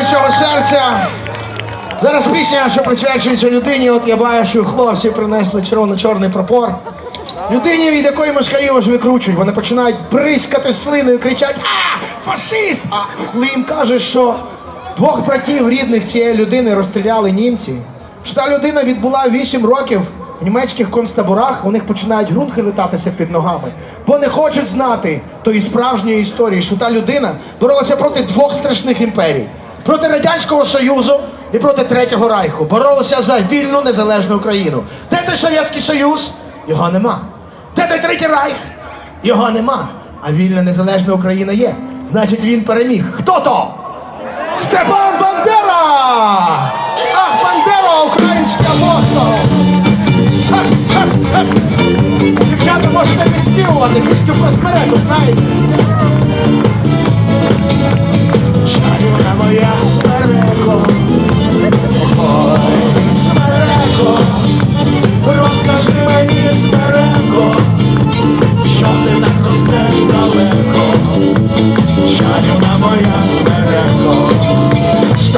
всього серця. Зараз пісня, що присвячується людині. От я бачу, хлопці принесли червоно-чорний прапор. Людині, від якої москалі аж викручують, вони починають бризкати слиною, кричать А! Фашист! А коли їм кажуть, що двох братів рідних цієї людини розстріляли німці, що та людина відбула 8 років в німецьких концтаборах, у них починають грунти летатися під ногами, бо не хочуть знати тої справжньої історії, що та людина боролася проти двох страшних імперій проти Радянського Союзу і проти Третього Райху. Боролися за вільну незалежну Україну. Де той Совєтський Союз? Його нема. Де той Третій Райх? Його нема. А вільна незалежна Україна є. Значить, він переміг. Хто то? Степан Бандера! Ах, Бандера, українська ха. Дівчата, можете підспівувати, пісню про смереку, знаєте? Чарівна моя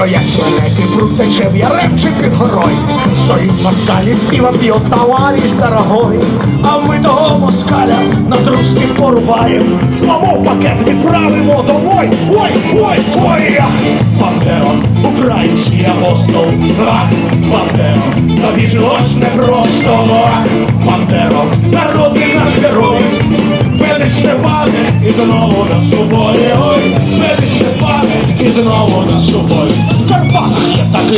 Стоять смереки, пруд тече в яремче під горою, стоїть москалі, піва п'є товариш дорогой, а ми того москаля на друзки порубаєм, зламо пакет відправимо домой. Ой, ой, ой, ах, Бандеро, український апостол, ах, Бандеро, тобі жилось непросто, ах, Бандеро, народний наш герой, веди Степане, і знову на собою, ой, веди Степане, і знову на собою.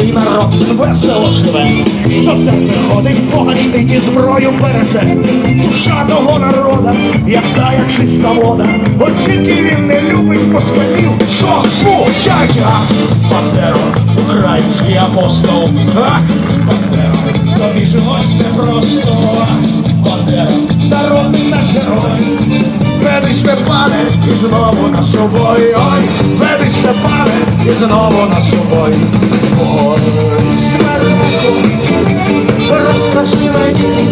Карпатах народ, весело живе, до церкви ходить погачник і зброю береже. Душа того народа, як тая чиста вода, от тільки він не любить москалів, що тятя. Бандеро, український апостол, а? Бандеро, тобі жилось непросто, Бандеро, народний наш герой. Веди Степане, і знову на собою, ой, веди Степане, і знову на собою.